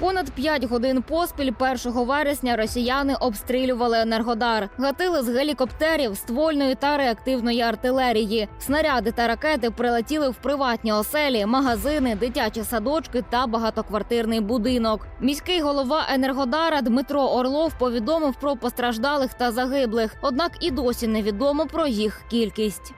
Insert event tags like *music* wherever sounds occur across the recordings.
Понад 5 годин поспіль 1 вересня росіяни обстрілювали енергодар, гатили з гелікоптерів, ствольної та реактивної артилерії. Снаряди та ракети прилетіли в приватні оселі, магазини, дитячі садочки та багатоквартирний будинок. Міський голова енергодара Дмитро Орлов повідомив про постраждалих та загиблих. Однак і досі невідомо про їх кількість.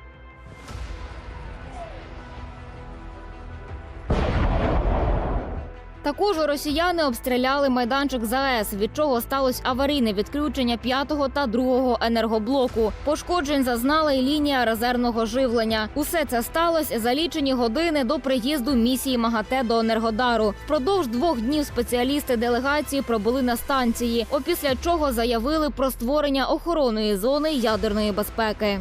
Також росіяни обстріляли майданчик ЗАЕС, від чого сталося аварійне відключення п'ятого та другого енергоблоку. Пошкоджень зазнала й лінія резервного живлення. Усе це сталося за лічені години до приїзду місії МАГАТЕ до Енергодару. Впродовж двох днів спеціалісти делегації пробули на станції. Опісля чого заявили про створення охоронної зони ядерної безпеки.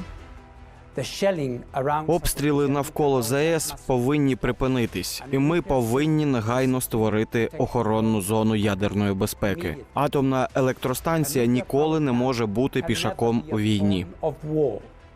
Обстріли навколо ЗАЕС повинні припинитись, і ми повинні негайно створити охоронну зону ядерної безпеки. Атомна електростанція ніколи не може бути пішаком у війні.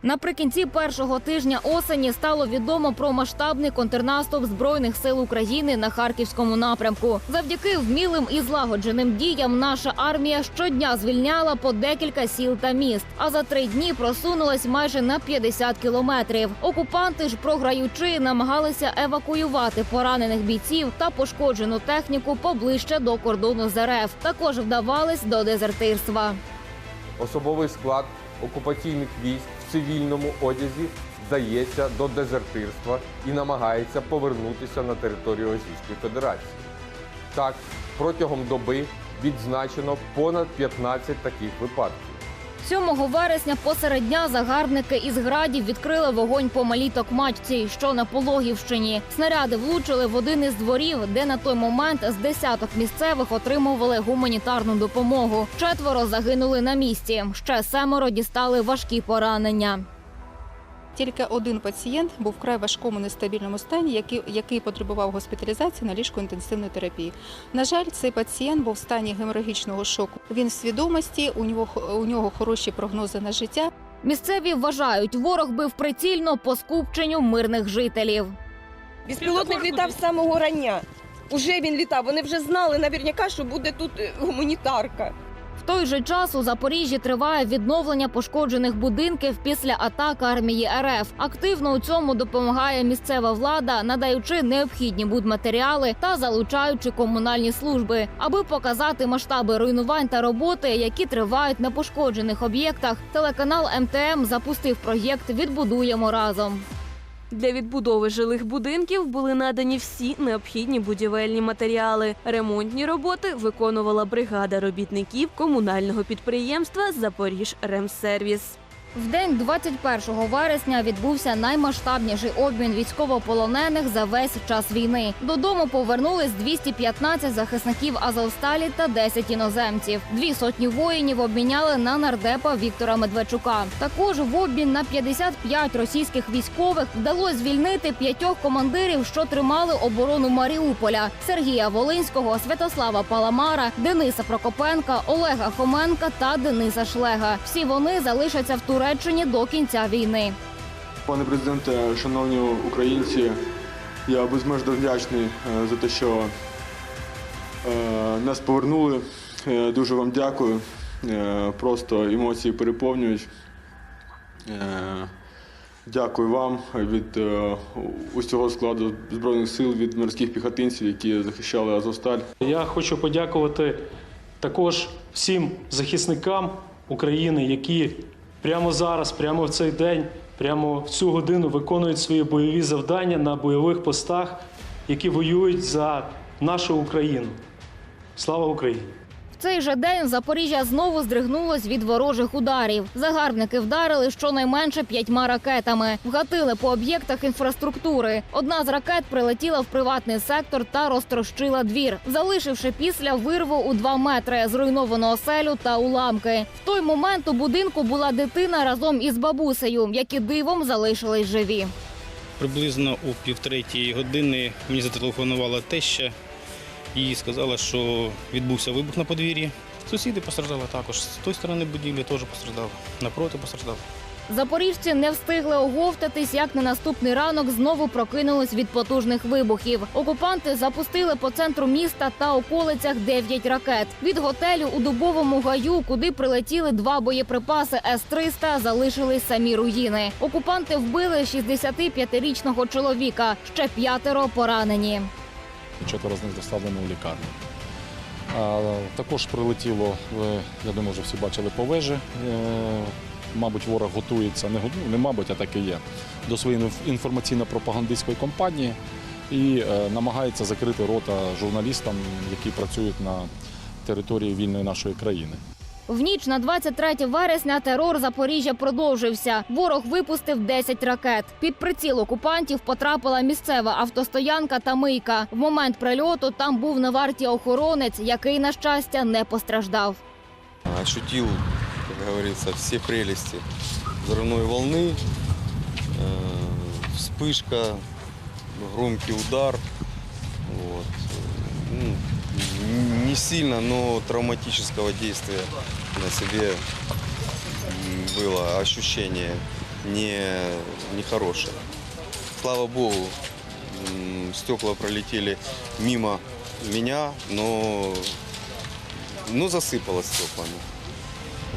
Наприкінці першого тижня осені стало відомо про масштабний контрнаступ збройних сил України на харківському напрямку. Завдяки вмілим і злагодженим діям наша армія щодня звільняла по декілька сіл та міст. А за три дні просунулась майже на 50 кілометрів. Окупанти ж, програючи, намагалися евакуювати поранених бійців та пошкоджену техніку поближче до кордону з РФ. Також вдавались до дезертирства. Особовий склад окупаційних військ цивільному одязі вдається до дезертирства і намагається повернутися на територію Російської Федерації. Так, протягом доби відзначено понад 15 таких випадків. 7 вересня посеред дня загарбники із градів відкрили вогонь по малій Токмачці, що на Пологівщині. Снаряди влучили в один із дворів, де на той момент з десяток місцевих отримували гуманітарну допомогу. Четверо загинули на місці. Ще семеро дістали важкі поранення. Тільки один пацієнт був вкрай важкому нестабільному стані, який, який потребував госпіталізації на ліжку інтенсивної терапії. На жаль, цей пацієнт був в стані геморагічного шоку. Він в свідомості, у нього у нього хороші прогнози на життя. Місцеві вважають, ворог бив прицільно по скупченню мирних жителів. Безпілотник літав з самого рання. Уже він літав. Вони вже знали наверняка, що буде тут е, гуманітарка. Той же час у Запоріжжі триває відновлення пошкоджених будинків після атак армії РФ. Активно у цьому допомагає місцева влада, надаючи необхідні будматеріали та залучаючи комунальні служби, аби показати масштаби руйнувань та роботи, які тривають на пошкоджених об'єктах. Телеканал МТМ запустив проєкт Відбудуємо разом. Для відбудови жилих будинків були надані всі необхідні будівельні матеріали. Ремонтні роботи виконувала бригада робітників комунального підприємства Запоріжремсервіс. В день 21 вересня відбувся наймасштабніший обмін військовополонених за весь час війни. Додому повернулись 215 захисників Азовсталі та 10 іноземців. Дві сотні воїнів обміняли на нардепа Віктора Медведчука. Також в обмін на 55 російських військових вдалося звільнити п'ятьох командирів, що тримали оборону Маріуполя: Сергія Волинського, Святослава Паламара, Дениса Прокопенка, Олега Хоменка та Дениса Шлега. Всі вони залишаться в Туреччині до кінця війни. Пане президенте, шановні українці, я безмежно вдячний е, за те, що е, нас повернули. Е, Дуже вам дякую. Просто емоції переповнюють. Дякую вам від усього складу Збройних сил, від морських піхотинців, які захищали Азовсталь. Я хочу подякувати також всім захисникам України, які прямо зараз, прямо в цей день, прямо в цю годину виконують свої бойові завдання на бойових постах, які воюють за нашу Україну. Слава Україні! Цей же день Запоріжжя знову здригнулось від ворожих ударів. Загарбники вдарили щонайменше п'ятьма ракетами, вгатили по об'єктах інфраструктури. Одна з ракет прилетіла в приватний сектор та розтрощила двір, залишивши після вирву у два метри зруйновану оселю та уламки. В той момент у будинку була дитина разом із бабусею, які дивом залишились живі. Приблизно у півтретій години мені зателефонувала теща і сказала, що відбувся вибух на подвір'ї. Сусіди постраждали також. З тої сторони будівлі теж постраждали, напроти постраждали. Запоріжці не встигли оговтатись, як на наступний ранок знову прокинулись від потужних вибухів. Окупанти запустили по центру міста та околицях 9 ракет. Від готелю у дубовому гаю, куди прилетіли два боєприпаси С-300, залишились самі руїни. Окупанти вбили 65-річного чоловіка. Ще п'ятеро поранені. Четверо з них доставлено у лікарню. Також прилетіло, я думаю, вже всі бачили по вежі. Е, мабуть, ворог готується, не, не мабуть, а так і є, до своєї інформаційно-пропагандистської кампанії і е, намагається закрити рота журналістам, які працюють на території вільної нашої країни. В ніч на 23 вересня терор Запоріжжя продовжився. Ворог випустив 10 ракет. Під приціл окупантів потрапила місцева автостоянка та мийка. В момент прильоту там був на варті охоронець, який, на щастя, не постраждав. ощутил, как говорится, все прелести взрывной волны, э, вспышка, громкий удар. Вот. Не сильно, но травматического действия на себе было ощущение не, нехорошее. Слава богу, стекла пролетели мимо меня, но ну, засыпало стеклами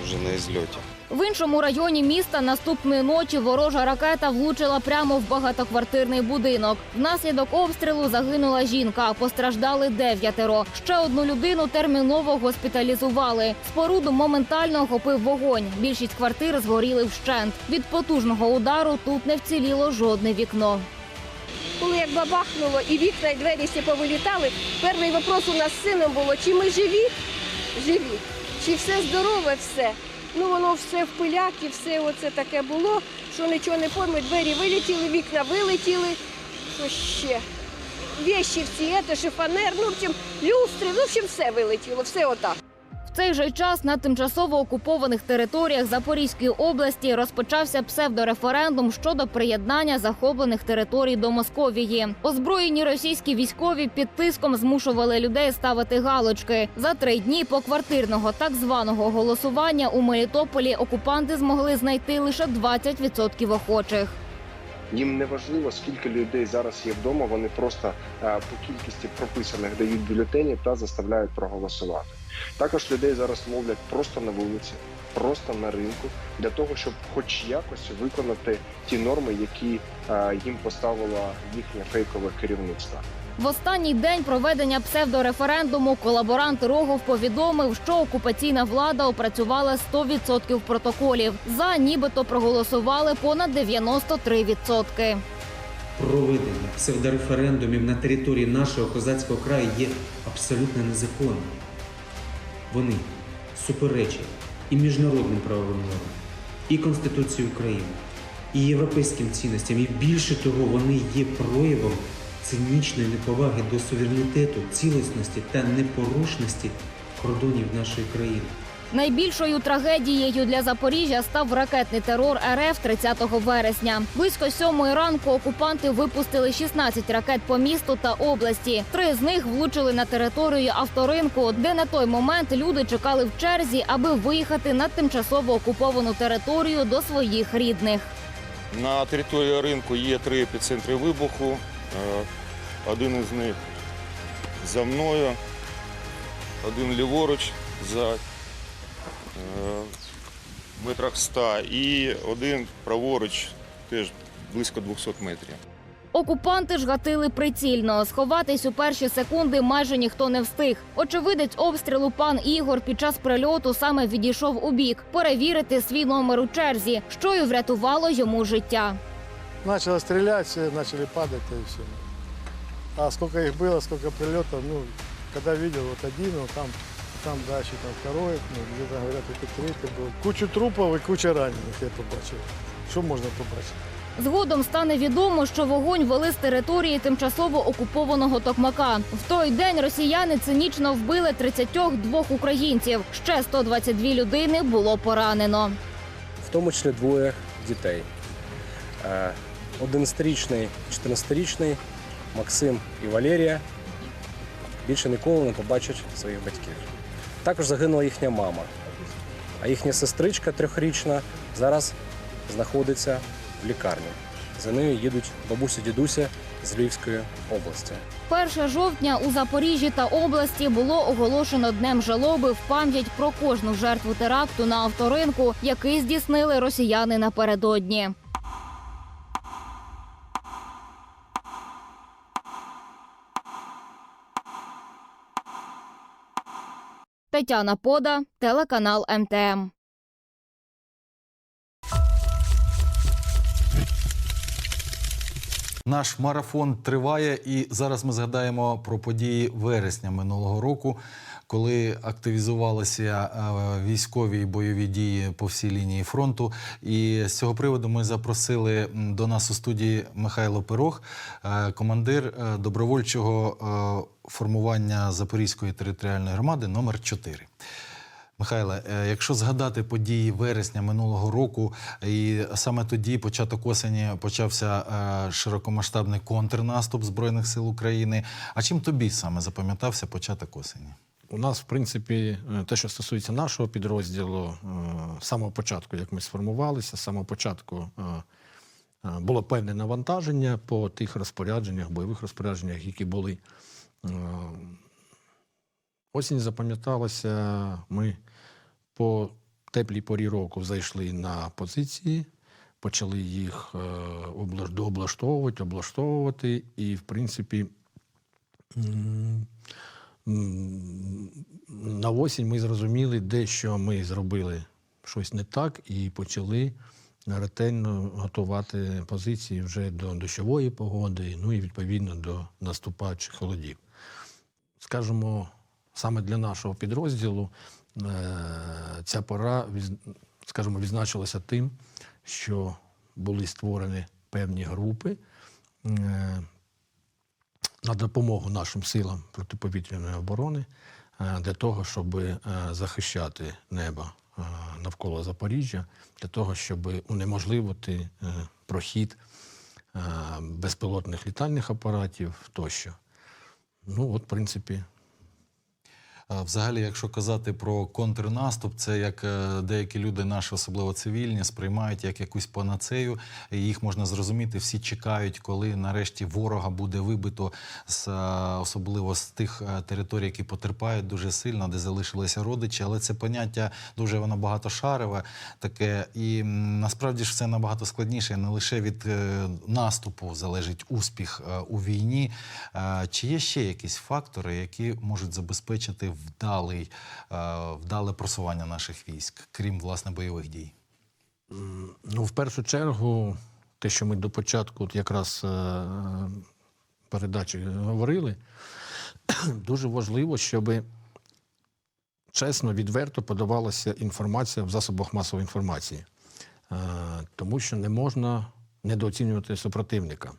уже на излете. В іншому районі міста наступної ночі ворожа ракета влучила прямо в багатоквартирний будинок. Внаслідок обстрілу загинула жінка, постраждали дев'ятеро. Ще одну людину терміново госпіталізували. Споруду моментально охопив вогонь. Більшість квартир згоріли вщент. Від потужного удару тут не вціліло жодне вікно. Коли як бабахнуло і вікна, і двері всі повилітали, перший вопрос у нас з сином було, чи ми живі? Живі. Чи все здорове, все. Ну воно все в пилях і все оце таке було, що нічого не пойме, двері вилетіли, вікна вилетіли. Що ще? Вещі всі, це шифонер, ну в общем, люстри, ну в общем, все вилетіло, все отак. Цей же час на тимчасово окупованих територіях Запорізької області розпочався псевдореферендум щодо приєднання захоплених територій до Московії. Озброєні російські військові під тиском змушували людей ставити галочки. За три дні поквартирного так званого голосування у Мелітополі окупанти змогли знайти лише 20% охочих. Їм не важливо, скільки людей зараз є вдома. Вони просто е, по кількості прописаних дають бюлетені та заставляють проголосувати. Також людей зараз ловлять просто на вулиці, просто на ринку, для того, щоб хоч якось виконати ті норми, які е, їм поставило їхнє фейкове керівництво. В останній день проведення псевдореферендуму колаборант Рогов повідомив, що окупаційна влада опрацювала 100% протоколів. За нібито проголосували понад 93%. Проведення псевдореферендумів на території нашого козацького краю є абсолютно незаконним. Вони суперечать і міжнародним правовим нормам, і Конституції України, і європейським цінностям. І більше того, вони є проявом цинічної неповаги до суверенітету, цілісності та непорушності кордонів нашої країни. Найбільшою трагедією для Запоріжжя став ракетний терор РФ 30 вересня. Близько сьомої ранку окупанти випустили 16 ракет по місту та області. Три з них влучили на територію авторинку, де на той момент люди чекали в черзі, аби виїхати на тимчасово окуповану територію до своїх рідних. На території ринку є три епіцентри вибуху. Е, Один із них за мною, один ліворуч за е, метрах 100 і один праворуч теж близько 200 метрів. Окупанти ж гатили прицільно. Сховатись у перші секунди майже ніхто не встиг. Очевидець обстрілу пан Ігор під час прильоту саме відійшов у бік перевірити свій номер у черзі, що й врятувало йому життя. Начало стрелять, все начали падать и все. А сколько их было, сколько прилетов, ну, когда видел вот один, вот там, там дальше, там второй, ну, где-то говорят, это третий был. Кучу трупов и куча раненых я побачив. Що можна побачити? Згодом стане відомо, що вогонь вели з території тимчасово окупованого Токмака. В той день росіяни цинічно вбили 32 українців. Ще 122 людини було поранено. В тому числі двоє дітей. 11-річний, 14-річний Максим і Валерія більше ніколи не побачать своїх батьків. Також загинула їхня мама, а їхня сестричка трьохрічна зараз знаходиться в лікарні. За нею їдуть бабуся дідуся з Львівської області. 1 жовтня у Запоріжжі та області було оголошено днем жалоби в пам'ять про кожну жертву теракту на авторинку, який здійснили росіяни напередодні. Тетяна Пода, телеканал МТМ. Наш марафон триває, і зараз ми згадаємо про події вересня минулого року, коли активізувалися е, військові і бойові дії по всій лінії фронту. І з цього приводу ми запросили до нас у студії Михайло Пирог, е, командир е, добровольчого формування Запорізької територіальної громади номер 4. Михайле, е, якщо згадати події вересня минулого року, і саме тоді, початок осені, почався е, широкомасштабний контрнаступ Збройних сил України. А чим тобі саме запам'ятався початок осені? У нас, в принципі, е, те, що стосується нашого підрозділу, з самого початку, як ми сформувалися, з самого початку було певне навантаження по тих розпорядженнях, бойових розпорядженнях, які були. Е, Осінь запам'яталася, ми по теплій порі року зайшли на позиції, почали їх е, дооблаштовувати, облаштовувати, і, в принципі, на осінь ми зрозуміли, де що ми зробили щось не так, і почали ретельно готувати позиції вже до дощової погоди, ну і відповідно до наступаючих холодів. Скажімо, саме для нашого підрозділу е, ця пора скажімо, відзначилася тим, що були створені певні групи е, на допомогу нашим силам протиповітряної оборони е, для того, щоб захищати небо навколо Запоріжжя, для того, щоб унеможливити прохід безпілотних літальних апаратів тощо. Ну, от, в принципі, Взагалі, якщо казати про контрнаступ, це як е, деякі люди, наші, особливо цивільні, сприймають як якусь панацею. І їх можна зрозуміти. Всі чекають, коли нарешті ворога буде вибито з е, особливо з тих е, територій, які потерпають дуже сильно, де залишилися родичі. Але це поняття дуже воно багатошарове таке. І насправді ж все набагато складніше. Не лише від наступу залежить успіх у війні. Чи є ще якісь фактори, які можуть забезпечити вдалий, е, вдале просування наших військ, крім власне бойових дій? Ну, в першу чергу, те, що ми до початку якраз е, передачі говорили, *clears throat* дуже важливо, щоб чесно, відверто подавалася інформація в засобах масової інформації. Е, Тому що не можна недооцінювати супротивника.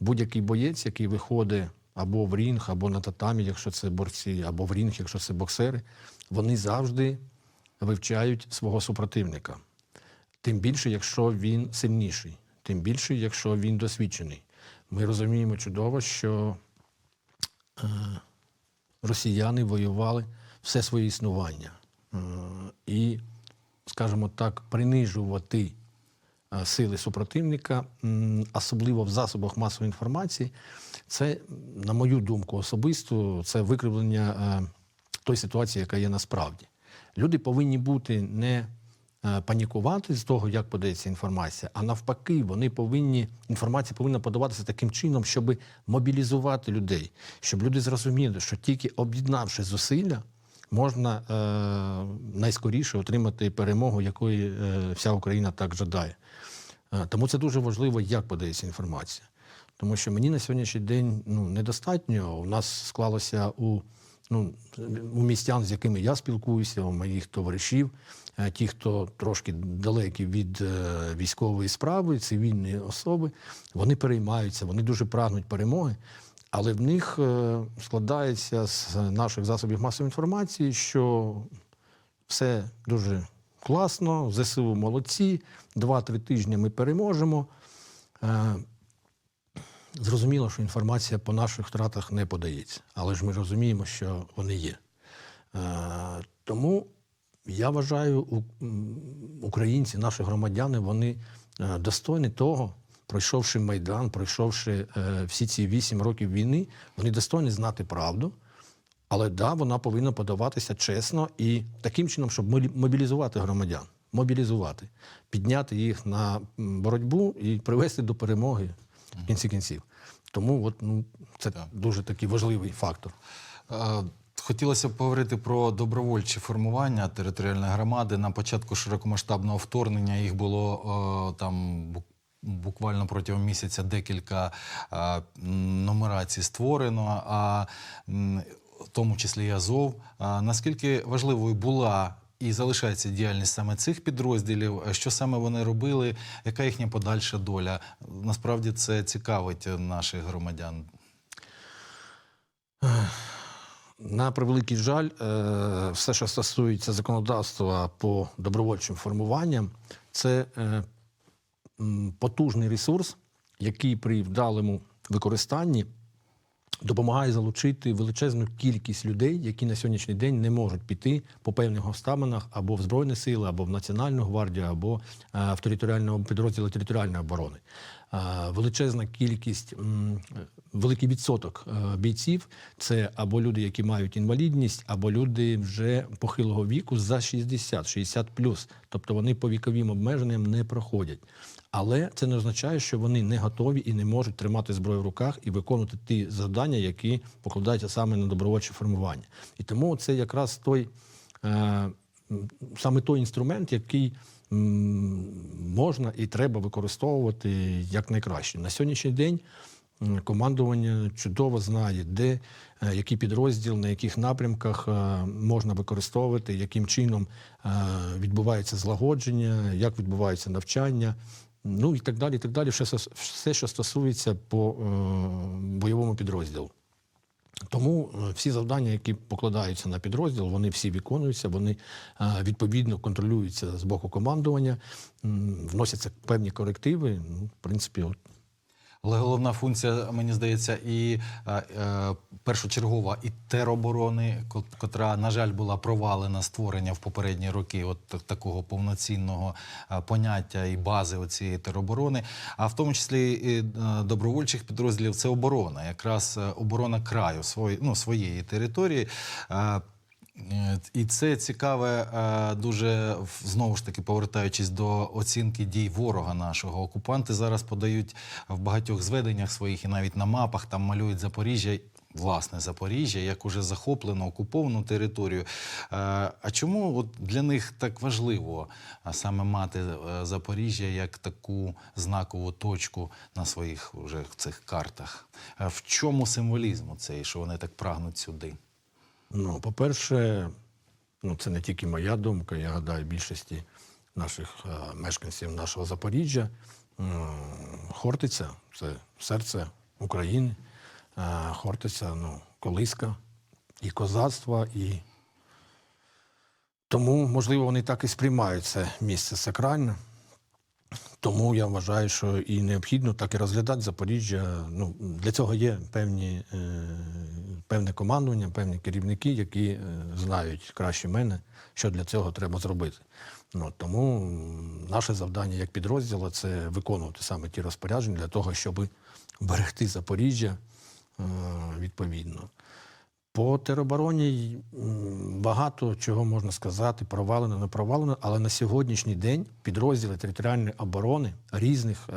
Будь-який боєць, який виходить або в рінг, або на татамі, якщо це борці, або в рінг, якщо це боксери, вони завжди вивчають свого супротивника. Тим більше, якщо він сильніший, тим більше, якщо він досвідчений. Ми розуміємо чудово, що е, росіяни воювали все своє існування. Е, і, скажімо так, принижувати сили супротивника, особливо в засобах масової інформації, це, на мою думку, особисто, це викривлення е, тої ситуації, яка є насправді. Люди повинні бути не е, панікувати з того, як подається інформація, а навпаки, вони повинні інформація повинна подаватися таким чином, щоб мобілізувати людей, щоб люди зрозуміли, що тільки об'єднавши зусилля, можна е, найскоріше отримати перемогу, якої е, вся Україна так жадає. Е, Тому це дуже важливо, як подається інформація. Тому що мені на сьогоднішній день ну, недостатньо. У нас склалося у, ну, у містян, з якими я спілкуюся, у моїх товаришів, е, ті, хто трошки далекі від військової справи, цивільні особи, вони переймаються, вони дуже прагнуть перемоги. Але в них е, складається з наших засобів масової інформації, що все дуже класно, ЗСУ молодці, два-три тижні ми переможемо. Е, Зрозуміло, що інформація по наших втратах не подається, але ж ми розуміємо, що вони є. Е, Тому Я вважаю, українці, наші громадяни, вони достойні того, пройшовши Майдан, пройшовши е, всі ці вісім років війни, вони достойні знати правду. Але да, вона повинна подаватися чесно і таким чином, щоб мобілізувати громадян, мобілізувати, підняти їх на боротьбу і привести до перемоги в кінці кінців. Тому от, ну, це дуже такий важливий фактор. Е, Хотілося б поговорити про добровольчі формування територіальної громади. На початку широкомасштабного вторгнення їх було е, там буквально протягом місяця декілька е, м, нумерацій створено, а в тому числі і Азов. Наскільки важливою була і залишається діяльність саме цих підрозділів? Що саме вони робили? Яка їхня подальша доля? Насправді це цікавить наших громадян. На превеликий жаль, е, все, що стосується законодавства по добровольчим формуванням, це е, потужний ресурс, який при вдалому використанні допомагає залучити величезну кількість людей, які на сьогоднішній день не можуть піти по певних обставинах або в Збройні сили, або в Національну гвардію, або е, в територіальному підрозділі територіальної оборони. Е, Величезна кількість, великий відсоток е, бійців це або люди, які мають інвалідність, або люди вже похилого віку за 60, 60 плюс. Тобто вони по віковим обмеженням не проходять. Але це не означає, що вони не готові і не можуть тримати зброю в руках і виконувати ті завдання, які покладаються саме на добровольче формування. І тому це якраз той е, саме той інструмент, який можна і треба використовувати якнайкраще. На сьогоднішній день командування чудово знає, де е, який підрозділ, на яких напрямках е, можна використовувати, яким чином відбувається злагодження, як відбувається навчання. Ну і так далі, і так далі, все, все що стосується по е, бойовому підрозділу. Тому е, всі завдання, які покладаються на підрозділ, вони всі виконуються, вони е, відповідно контролюються з боку командування, вносяться певні корективи. Ну, в принципі, от Але головна функція, мені здається, і е, е, першочергова і тероборони, ко- котра, на жаль, була провалена створення в попередні роки от такого повноцінного е, поняття і бази цієї тероборони, а в тому числі і е, добровольчих підрозділів це оборона, якраз оборона краю свої, ну, своєї території. Е, І це цікаве, е, дуже знову ж таки повертаючись до оцінки дій ворога нашого. Окупанти зараз подають в багатьох зведеннях своїх і навіть на мапах там малюють Запоріжжя. Власне, Запоріжжя як уже захоплену окуповану територію. Е, А чому от для них так важливо саме мати е, Запоріжжя як таку знакову точку на своїх вже цих картах? Е, В чому символізм цей, що вони так прагнуть сюди? Ну, по-перше, ну, це не тільки моя думка, я гадаю, більшості наших е, мешканців нашого Запоріжжя. М, Хортиця це серце України. Е, Хортиця, ну, колиска і козацтва, і тому, можливо, вони так і сприймають це місце сакральне. Тому я вважаю, що і необхідно так і розглядати Запоріжжя. Ну, для цього є певні, е, певне командування, певні керівники, які е, знають краще мене, що для цього треба зробити. Ну, тому наше завдання як підрозділу це виконувати саме ті розпорядження для того, щоб берегти Запоріжжя е, відповідно. По теробороні багато чого можна сказати, провалено, не провалено, але на сьогоднішній день підрозділи територіальної оборони різних е-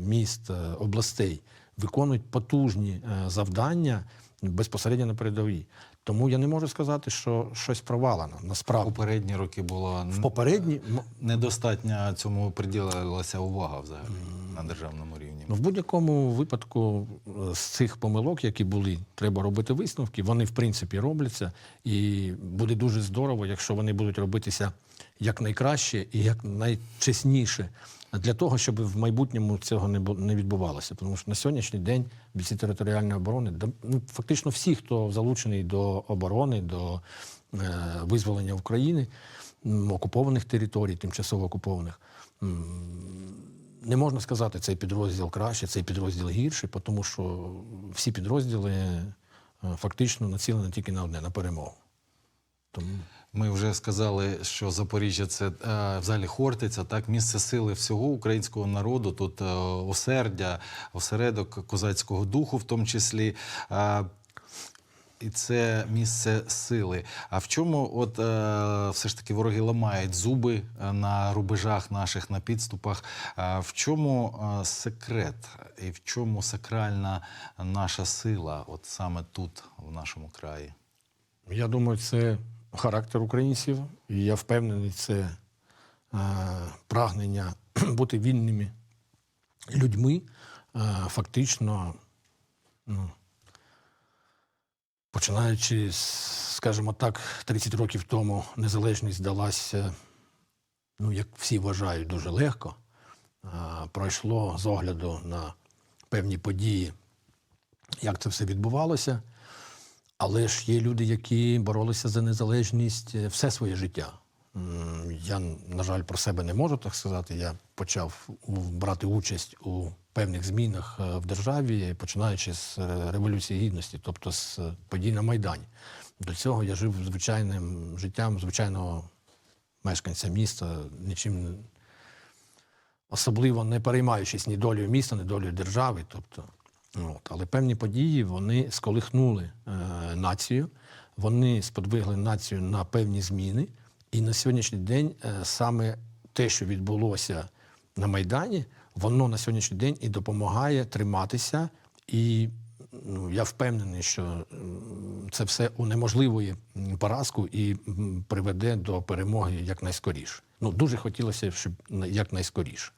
міст, е, областей виконують потужні е, завдання безпосередньо на передовій. Тому я не можу сказати, що щось провалено. Насправді Попередні роки було в попередні недостатньо цьому приділилася увага взагалі на державному рівні. Ну, в будь-якому випадку е, з цих помилок, які були, треба робити висновки. Вони в принципі робляться, і буде дуже здорово, якщо вони будуть робитися якнайкраще і якнайчесніше для того, щоб в майбутньому цього не відбувалося. Тому що на сьогоднішній день бійці територіальної оборони, ну, фактично всі, хто залучений до оборони, до е, визволення України, окупованих територій, тимчасово окупованих. Не можна сказати, цей підрозділ краще, цей підрозділ гірше, тому що всі підрозділи е, фактично націлені тільки на одне на перемогу. Тому Ми вже сказали, що Запоріжжя це е, взагалі Хортиця, так місце сили всього українського народу. Тут е, осердя, осередок козацького духу, в тому числі. І це місце сили. А в чому, от е, все ж таки, вороги ламають зуби е, на рубежах наших, на підступах? Е, в чому е, секрет і в чому сакральна наша сила, от саме тут, в нашому краї? Я думаю, це характер українців, і я впевнений, це е, прагнення *clears throat* бути вільними людьми. Е, фактично, ну, починаючи, скажімо так, 30 років тому незалежність далася, ну, як всі вважають, дуже легко. Пройшло з огляду на певні події, як це все відбувалося. Але ж є люди, які боролися за незалежність е, все своє життя. Я, на жаль, про себе не можу так сказати. Я почав брати участь у певних змінах е, в державі, починаючи з е, Революції Гідності, тобто з е, подій на Майдані. До цього я жив звичайним життям звичайного мешканця міста, нічим особливо не переймаючись ні долею міста, ні долею держави. Тобто, от. Але певні події вони сколихнули е, націю, вони сподвигли націю на певні зміни. І на сьогоднішній день е, саме те, що відбулося на Майдані, воно на сьогоднішній день і допомагає триматися. І ну, я впевнений, що це все унеможливує поразку і приведе до перемоги якнайскоріше. Ну, дуже хотілося, щоб на- якнайскоріше.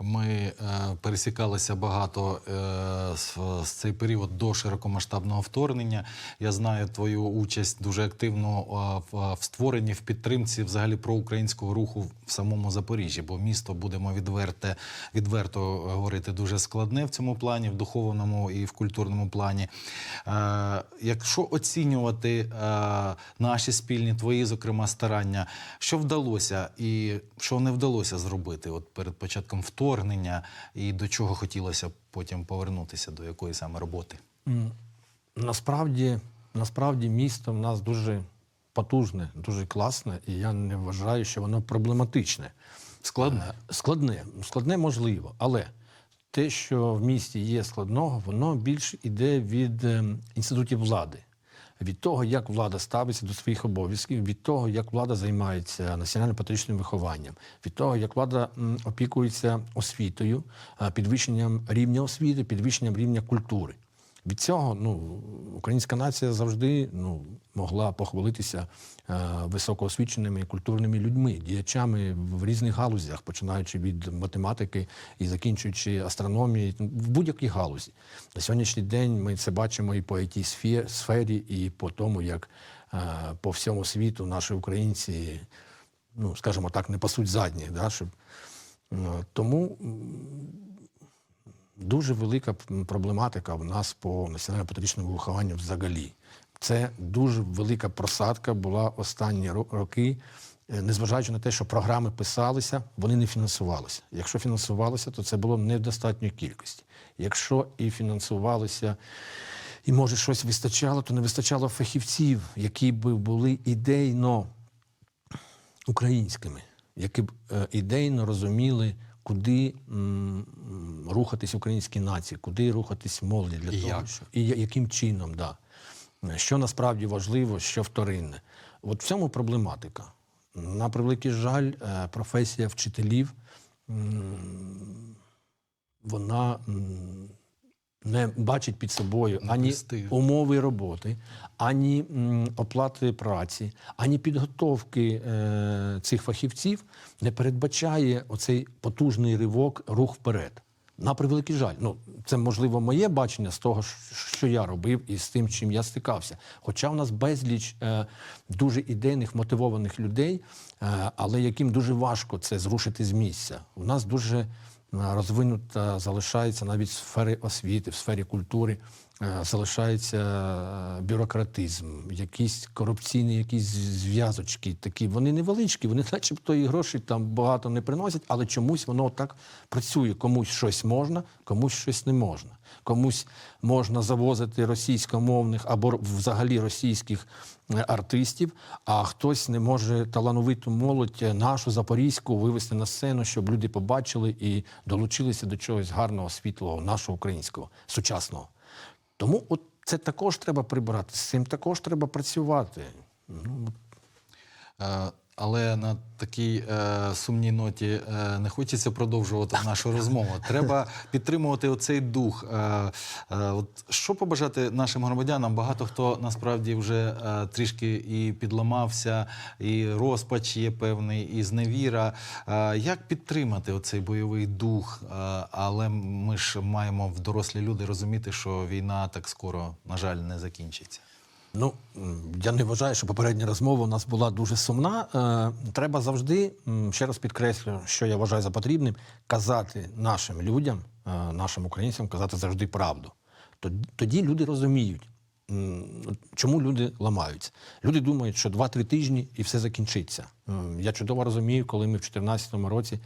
Ми е, пересікалися багато е, з, цей період до широкомасштабного вторгнення. Я знаю твою участь дуже активно е, в, в створенні в підтримці взагалі проукраїнського руху в самому Запоріжжі, бо місто будемо відверте, відверто говорити дуже складне в цьому плані, в духовному і в культурному плані. Е, якщо оцінювати е, наші спільні, твої, зокрема, старання, що вдалося і що не вдалося зробити от перед початком вторгнення, і до чого хотілося потім повернутися, до якої саме роботи? Насправді, насправді місто в нас дуже потужне, дуже класне, і я не вважаю, що воно проблематичне. Складне? Складне. Складне можливо, але те, що в місті є складного, воно більш іде від ем, інститутів влади. Від того, як влада ставиться до своїх обов'язків, від того, як влада займається національно-патріотичним вихованням, від того, як влада опікується освітою, підвищенням рівня освіти, підвищенням рівня культури. Від цього ну, українська нація завжди ну, могла похвалитися е, високоосвіченими культурними людьми, діячами в різних галузях, починаючи від математики і закінчуючи астрономією, в будь-якій галузі. На сьогоднішній день ми це бачимо і по it сфері, і по тому, як е, по всьому світу наші українці, ну, скажімо так, не пасуть задніх. Да, щоб, е, тому дуже велика проблематика в нас по національно-патріотичному вихованню взагалі. Це дуже велика просадка була останні роки, е, незважаючи на те, що програми писалися, вони не фінансувалися. Якщо фінансувалися, то це було не в кількості. Якщо і фінансувалися, і може щось вистачало, то не вистачало фахівців, які б були ідейно українськими, які б е, ідейно розуміли, куди м, рухатись українській нації, куди рухатись молоді для І того, як? що і яким чином, да. що насправді важливо, що вторинне. От в цьому проблематика. На превеликий жаль, е, професія вчителів вона не бачить під собою ані умови роботи, ані оплати праці, ані підготовки е, цих фахівців не передбачає оцей потужний ривок, рух вперед. На превеликий жаль. Ну, це можливо моє бачення з того, що я робив і з тим, чим я стикався. Хоча в нас безліч е, дуже ідейних, мотивованих людей, е, але яким дуже важко це зрушити з місця. У нас дуже розвинута залишається навіть в сфері освіти, в сфері культури е, залишається е, бюрократизм, якісь корупційні якісь зв'язочки такі. Вони невеличкі, вони *laughs* начебто і гроші там багато не приносять, але чомусь воно так працює. Комусь щось можна, комусь щось не можна. Комусь можна завозити російськомовних або взагалі російських е, артистів, а хтось не може талановиту молодь е, нашу запорізьку вивести на сцену, щоб люди побачили і долучилися до чогось гарного, світлого, нашого українського, сучасного. Тому от це також треба прибирати, з цим також треба працювати. Ну, Але на такій е, сумній ноті е, не хочеться продовжувати нашу розмову. *laughs* Треба підтримувати оцей дух. Е, е, от що побажати нашим громадянам? Багато хто насправді вже е, трішки і підламався, і розпач є певний, і зневіра. Е, як підтримати оцей бойовий дух? Е, але ми ж маємо в дорослі люди розуміти, що війна так скоро, на жаль, не закінчиться. Ну, я не вважаю, що попередня розмова у нас була дуже сумна. Е, треба завжди, ще раз підкреслю, що я вважаю за потрібним, казати нашим людям, е, нашим українцям, казати завжди правду. Тоді, люди розуміють, чому люди ламаються. Люди думають, що 2-3 тижні і все закінчиться. Я чудово розумію, коли ми в 2014 році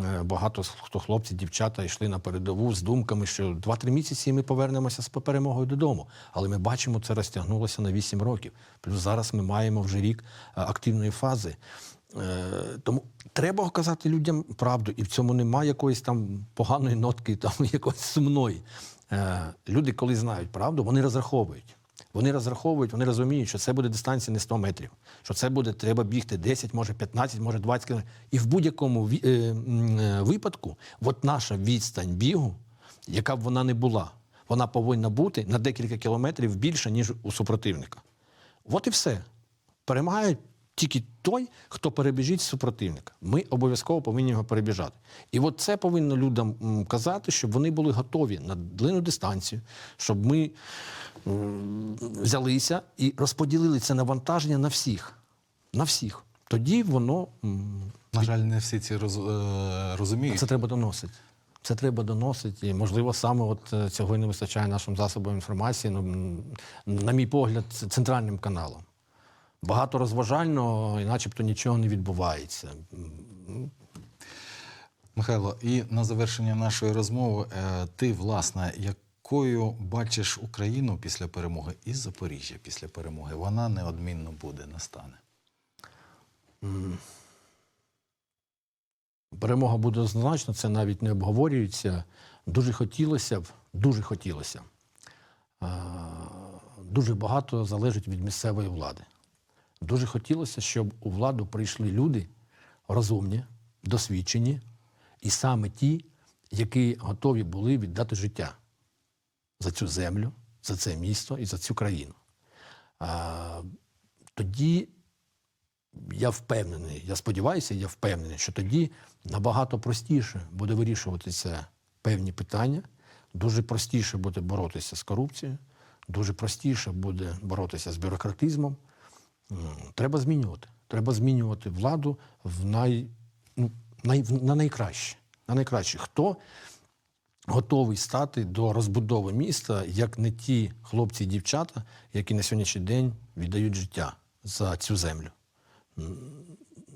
е, багато хто хлопці, дівчата йшли на передову з думками, що 2-3 місяці ми повернемося з перемогою додому. Але ми бачимо, це розтягнулося на 8 років. Плюс зараз ми маємо вже рік е, активної фази. Е, Тому треба казати людям правду, і в цьому немає якоїсь там поганої нотки, *laughs* там якоїсь сумної. Люди, коли знають правду, вони розраховують. Вони розраховують, вони розуміють, що це буде дистанція не 100 метрів, що це буде треба бігти 10, може 15, може 20 кілометрів. І в будь-якому е, е, випадку, от наша відстань бігу, яка б вона не була, вона повинна бути на декілька кілометрів більше, ніж у супротивника. От і все. Перемагає тільки той, хто перебіжить супротивника. Ми обов'язково повинні його перебіжати. І от це повинно людям казати, щоб вони були готові на длинну дистанцію, щоб ми взялися і розподілили це навантаження на всіх. На всіх. Тоді воно. На жаль, не всі ці роз, е, розуміють. Це треба доносити. Це треба доносити. І, можливо, саме от е, цього і не вистачає нашим засобам інформації, ну, на мій погляд, центральним каналом. Багато розважального, і начебто нічого не відбувається. Михайло, і на завершення нашої розмови, е, ти, власне, якою бачиш Україну після перемоги і Запоріжжя після перемоги? Вона неодмінно буде, настане. Перемога буде однозначно, це навіть не обговорюється. Дуже хотілося б, дуже хотілося. Дуже багато залежить від місцевої влади. Дуже хотілося, щоб у владу прийшли люди розумні, досвідчені, і саме ті, які готові були віддати життя за цю землю, за це місто і за цю країну. А, тоді я впевнений, я сподіваюся, я впевнений, що тоді набагато простіше буде вирішуватися певні питання, дуже простіше буде боротися з корупцією, дуже простіше буде боротися з бюрократизмом. Треба змінювати. Треба змінювати владу в най, ну, най, на найкраще. На найкраще. Хто готовий стати до розбудови міста, як не ті хлопці і дівчата, які на сьогоднішній день віддають життя за цю землю?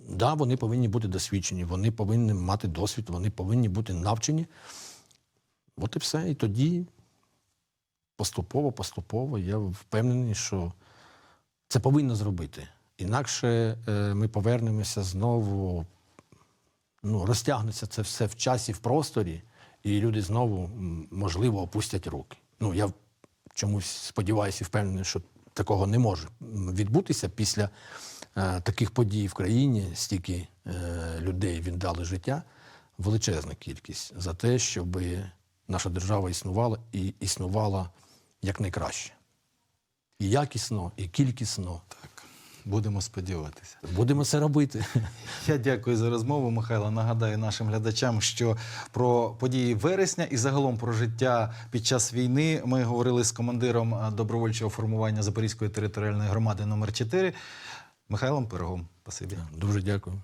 Да, вони повинні бути досвідчені, вони повинні мати досвід, вони повинні бути навчені. От і все. І тоді поступово, поступово я впевнений, що це повинно зробити. Інакше е, ми повернемося знову, ну, розтягнеться це все в часі, в просторі, і люди знову, можливо, опустять руки. Ну, я чомусь сподіваюся і впевнений, що такого не може відбутися після е, таких подій в країні, стільки е, людей віддали життя, величезна кількість за те, щоб наша держава існувала і існувала якнайкраще. І якісно, і кількісно. Так, будемо сподіватися. Будемо це робити. *laughs* Я дякую за розмову, Михайло. Нагадаю нашим глядачам, що про події вересня і загалом про життя під час війни ми говорили з командиром добровольчого формування Запорізької територіальної громади номер 4 Михайлом Пирогом. Спасибі. Дуже дякую.